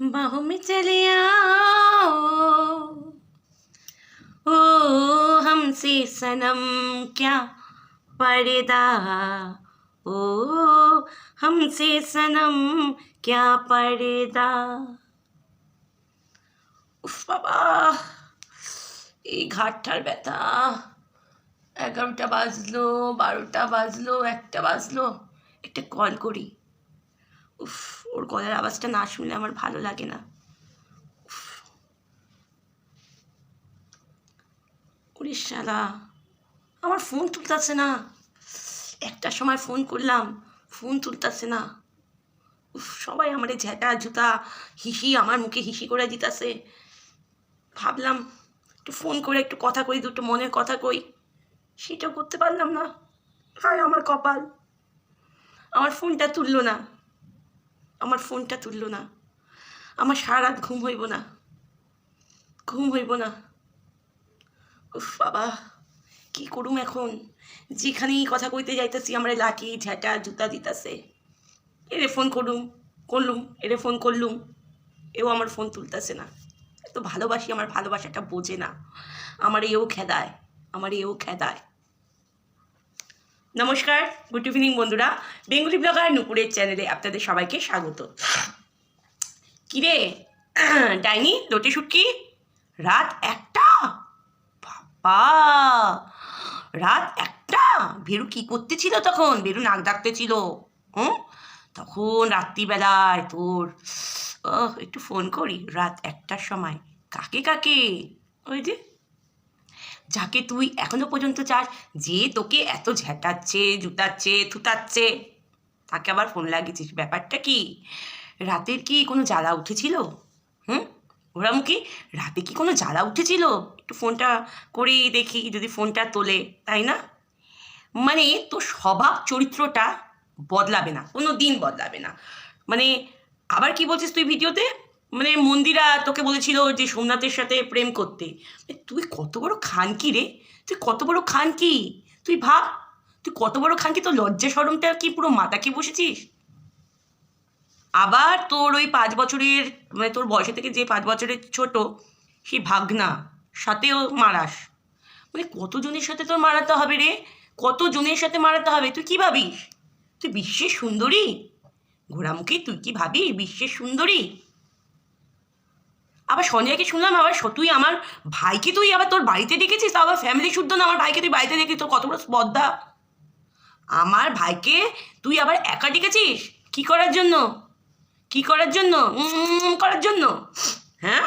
बाहों में चले आओ ओ हमसे सनम क्या पर्दा ओ हमसे सनम क्या पर्दा উফ বাবা এই ঘাটটার ব্যথা এগারোটা বাজলো বারোটা বাজলো একটা বাজলো একটা কল করি উফ ওর গলার আওয়াজটা না শুনলে আমার ভালো লাগে না। ওরে আমার ফোন তুলতেছে না। একটার সময় ফোন করলাম, ফোন তুলতেছে না। উফ, সবাই আমারে ঝেঁটা জুতা হিসি আমার মুখে হিসি করে দিতেছে। ভাবলাম একটু ফোন করে একটু কথা কই, দুটো মনের কথা কই। সেটাও করতে পারলাম না। হায় আমার কপাল। আমার ফোনটা তুললো না। আমার ফোনটা তুললো না। আমার সারা রাত ঘুম হইব না। ঘুম হইব না। উফ বাবা, কি করুম এখন? যেখানেই কথা কইতে যাইতেছি, আমরা লাঠি ঝ্যাঁটা জুতা দিতাছে। এরে ফোন করুম, করলুম, এরে ফোন করলুম। এও আমার ফোন তুলতেছে না। এত ভালোবাসি, আমার ভালোবাসাটা বোঝে না। আমার এও খেদায়, আমার এও খেদায়। নমস্কার গুড ইভিনিং বন্ধুরা। বেঙ্গলি ব্লগার নুপুরের চ্যানেলে আপনাদের সবাইকে স্বাগত। কিরে, ডাইনি, লোটে শুটকি? রাত একটা? বাবা! রাত একটা? ভেরু কি করতেছিল তখন? ভেরু নাক ডাকতেছিল। হুম? তখন রাত্রিবেলায় তোর একটু ফোন করি। রাত একটার সময়। কাকে কাকে? ওই যে যাকে তুই এখনও পর্যন্ত চাস, যে তোকে এত ঝেঁটাচ্ছে, জুতাচ্ছে, থুতাচ্ছে। তাকে আবার ফোন লাগিয়েছিস? ব্যাপারটা কি? রাতের কি কোনো জ্বালা উঠেছিল? হুম? ওরামুখী রাতে কি কোনো জ্বালা উঠেছিল? একটু ফোনটা করি দেখি, যদি ফোনটা তোলে, তাই না? মানে তোর স্বভাব চরিত্রটা বদলাবে না, কোনো দিন বদলাবে না। মানে আবার কি বলছিস তুই ভিডিওতে? মানে মন্দিরা তোকে বলেছিল যে সোমনাথের সাথে প্রেম করতে। তুই কত বড় খানকি রে? তুই কত বড় খানকি তুই ভাব, তুই কত বড় খানকি তোর লজ্জা সরমটা কি পুরো মাথাকে বসেছিস? আবার তোর ওই পাঁচ বছরের মানে তোর বয়সে থেকে যে পাঁচ বছরের ছোট, সেই ভাগনা, সাথেও মারাস। মানে কতজনের সাথে তোর মারাতে হবে রে? কতজনের সাথে মারাতে হবে? তুই কি ভাবিস? তুই বিশ্বের সুন্দরী? ঘোড়ামুখী তুই কি ভাবিস? বিশ্বের সুন্দরী? আবার সঞ্জয়কে শুনলাম আবার তুই আমার ভাইকে তুই আবার তোর বাড়িতে ডেকেছিস আবার ফ্যামিলি শুদ্ধ না, আমার ভাইকে তুই বাড়িতে দেখি তোর কত বড় স্পর্ধা আমার ভাইকে তুই আবার একা ডেকেছিস? কি করার জন্য? কি করার জন্য? করার জন্য? হ্যাঁ?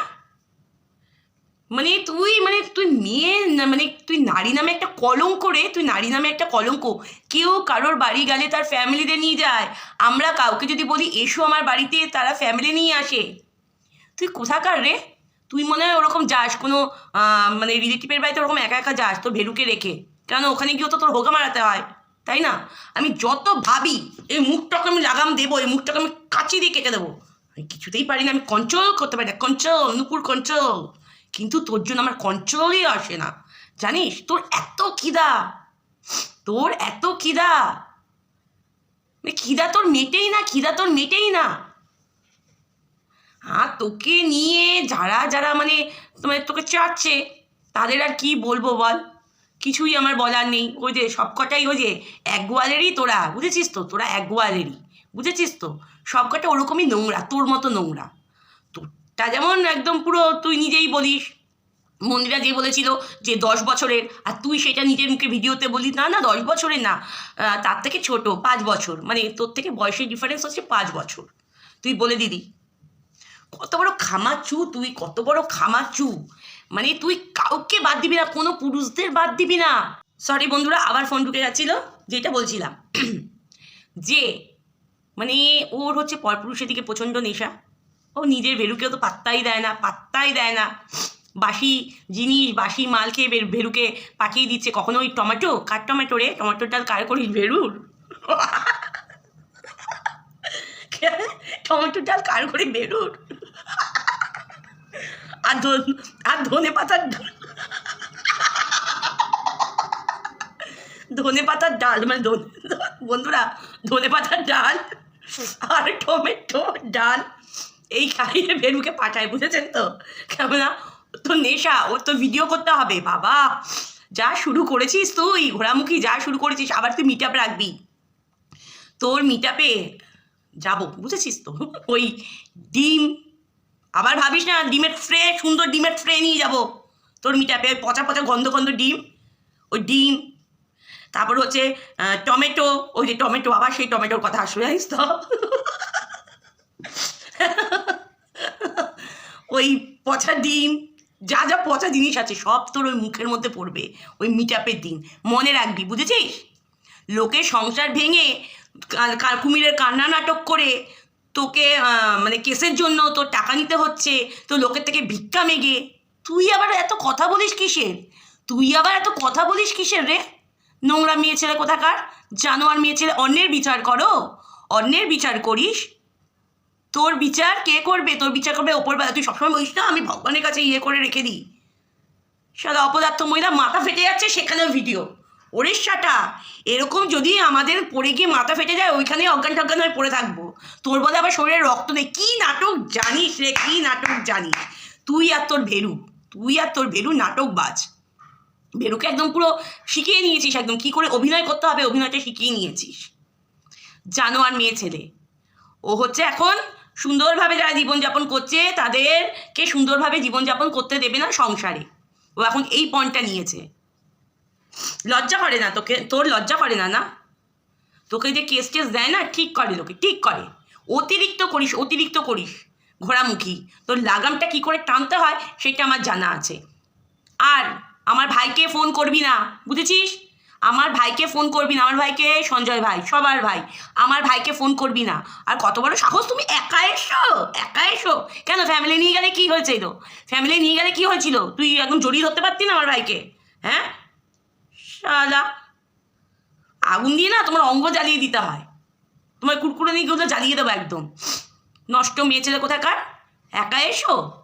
মানে তুই মানে তুই মেয়ে মানে তুই নারী নামে একটা কলঙ্ক রে, তুই নারী নামে একটা কলঙ্ক। কেউ কারোর বাড়ি গেলে তার ফ্যামিলিতে নিয়ে যায়। আমরা কাউকে যদি বলি, এসো আমার বাড়িতে, তারা ফ্যামিলি নিয়ে আসে। তুই কোথাকার রে? তুই মনে হয় ওরকম যাস, কোনো মানে রিলেটিভের বাড়িতে ওরকম একা একা যাস তোর ভেরুকে রেখে। কেন ওখানে গিয়েও তো তোর হোগা মারাতে হয়, তাই না? আমি যত ভাবি, এই মুখটাকে আমি লাগাম দেবো, এই মুখটাকে আমি কাচি দিয়ে কেটে দেবো। আমি কিছুতেই পারি না, আমি কন্ট্রোল করতে পারি না। কন্ট্রোল নুপুর কন্ট্রোল কিন্তু তোর জন্য আমার কন্ট্রোলই আসে না। জানিস, তোর এত খিদা। তোর এত খিদা। মানে খিদা তোর মেটেই না, খিদা তোর মেটেই না। আর তোকে নিয়ে যারা যারা মানে তোমার তোকে চাচ্ছে, তাদের আর কি বলব বল? কিছুই আমার বলার নেই। ওই যে সব কটাই ওই যে এক গোয়ালেরই তোরা, বুঝেছিস তো? তোরা এক গোয়ালেরই বুঝেছিস তো? সব কটা ওরকমই নোংরা, তোর মতো নোংরা। তোরটা যেমন একদম পুরো তুই নিজেই বলিস। মন্দিরা যে বলেছিল যে দশ বছরের, আর তুই সেটা নিজের মুখে ভিডিওতে বলি, না না, দশ বছরের না তার থেকে ছোট, পাঁচ বছর। মানে তোর থেকে বয়সের ডিফারেন্স হচ্ছে পাঁচ বছর। তুই বলে দিদি কত বড় খামাচু, তুই কত বড় খামাচু। মানে তুই কাউকে বাদ দিবি না, কোনো পুরুষদের বাদ দিবি না। সরি বন্ধুরা, আবার ফোন ঢুকে যাচ্ছিল যেটা বলছিলাম। যে মানে ওর হচ্ছে পরপুরুষের দিকে প্রচণ্ড নেশা। ও নিজের ভেরুকেও তো পাত্তাই দেয় না, পাত্তাই দেয় না। বাসি জিনিস, বাসি মাল খেয়ে ভেরুকে পাঠিয়ে দিচ্ছে। কখনো ওই টমেটো? কার টমেটো রে? টমেটোর ডাল কার করিস ভেরুর? টমেটোর ডাল কার করে বেরুর আর আর ধনে পাতার ধনে পাতার ডাল মানে বন্ধুরা, ধনে পাতার ডাল আর টমেটো ডাল, এই খাইয়ে বেরুকে পাঠায়, বুঝেছেন তো? কেননা তো নেশা, ওর তো ভিডিও করতে হবে, বাবা। যা শুরু করেছিস তুই ঘোরামুখী যা শুরু করেছিস, আবার তুই মিট রাখবি। তোর মিট আপে যাব, বুঝেছিস তো? ওই ডিম আবার ভাবিস না, ডিমের ফ্রে সুন্দর ডিমের ফ্রে নিয়ে যাব। তোর মিট আপে ওই পচা পচা গন্ধ গন্ধ ডিম, ওই ডিম, তারপর হচ্ছে টমেটো, ওই যে টমেটো, আবার সেই টমেটোর কথা আসবে, জানিস তো? ওই পচা ডিম, যা যা পচা জিনিস আছে, সব তোর ওই মুখের মধ্যে পড়বে, ওই মিটাপের দিন। মনে রাখবি, বুঝেছিস? লোকের সংসার ভেঙে কুমিরের কান্না নাটক করে তোকে মানে কেসের জন্য তোর টাকা নিতে হচ্ছে তো লোকের থেকে ভিক্ষা মেগে। তুই আবার এত কথা বলিস কিসের? তুই আবার এত কথা বলিস কিসের রে? নোংরা মেয়ে ছেলে কোথাকার? জানোয়ার মেয়ে ছেলে, অন্যের বিচার করো। অন্যের বিচার করিস। তোর বিচার কে করবে? তোর বিচার করবে ওপরবেলা তুই সবসময় বলিস না, আমি ভগবানের কাছে ইয়ে করে রেখে দিই। সাদা অপদার্থ মহিলা, মাথা ফেটে যাচ্ছে সেখানেও ভিডিও ওড়িশাটা এরকম যদি আমাদের পড়ে গিয়ে মাথা ফেটে যায় ওইখানে অজ্ঞান টজ্ঞান হয়ে পড়ে থাকব। তোর বলে আবার শরীরে রক্ত নেই। কী নাটক জানিস রে, কী নাটক জানিস? তুই আর তোর ভেরু, তুই আর তোর ভেরু নাটকবাজ। ভেরুকে একদম পুরো শিখিয়ে নিয়েছিস একদম। কী করে অভিনয় করতে হবে, অভিনয়টা শিখিয়ে নিয়েছিস। জানোয়ার মেয়ে ছেলে। ও হচ্ছে এখন সুন্দরভাবে যারা জীবনযাপন করছে, তাদেরকে সুন্দরভাবে জীবনযাপন করতে দেবে না সংসারে। ও এখন এই পয়েন্টটা নিয়েছে। লজ্জা করে না তোকে, তোর লজ্জা করে না না? তোকে যে কেস টেস দেয় না, ঠিক করে লোকে, ঠিক করে। অতিরিক্ত করিস অতিরিক্ত করিস ঘোরামুখী তোর লাগামটা কি করে টানতে হয়, সেটা আমার জানা আছে। আর আমার ভাইকে ফোন করবি না, বুঝেছিস? আমার ভাইকে ফোন করবি না, আমার ভাইকে সঞ্জয় ভাই, সবার ভাই, আমার ভাইকে ফোন করবি না। আর কত বড় সাহস, তুমি একা এসো একা এসো। কেন ফ্যামিলি নিয়ে গেলে কী হয়েছিল ফ্যামিলি নিয়ে গেলে কী হয়েছিল? তুই একদম জড়িয়ে ধরতে পারতি না আমার ভাইকে হ্যাঁ? শালা আগুন দিয়ে না তোমার অঙ্গ জ্বালিয়ে দিতে হয়। তোমার কুরকুরে নিয়ে গেলে জ্বালিয়ে দেবো একদম। নষ্ট মেয়ে ছেলে কোথাকার একা এসো।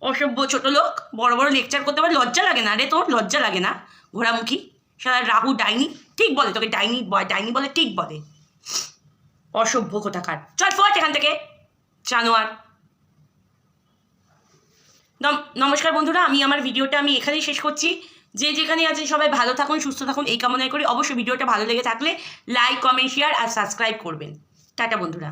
অসভ্য ছোট লোক, বড় বড় লেকচার করতে পারে, লজ্জা লাগে না রে তোর, লজ্জা লাগে না। ঘোড়ামুখী, সারা রাহু ডাইনি, ঠিক বলে তোকে ডাইনি ডাইনি বলে ঠিক বলে। অসভ্য কোথাকার চল ফট এখান থেকে। জানোয়ার। নম- নমস্কার বন্ধুরা, আমি আমার ভিডিওটা আমি এখানেই শেষ করছি। যে যেখানে আছেন সবাই ভালো থাকুন, সুস্থ থাকুন, এই কামনায় করি। অবশ্যই ভিডিওটা ভালো লেগে থাকলে লাইক কমেন্ট শেয়ার আর সাবস্ক্রাইব করবেন। টাটা বন্ধুরা।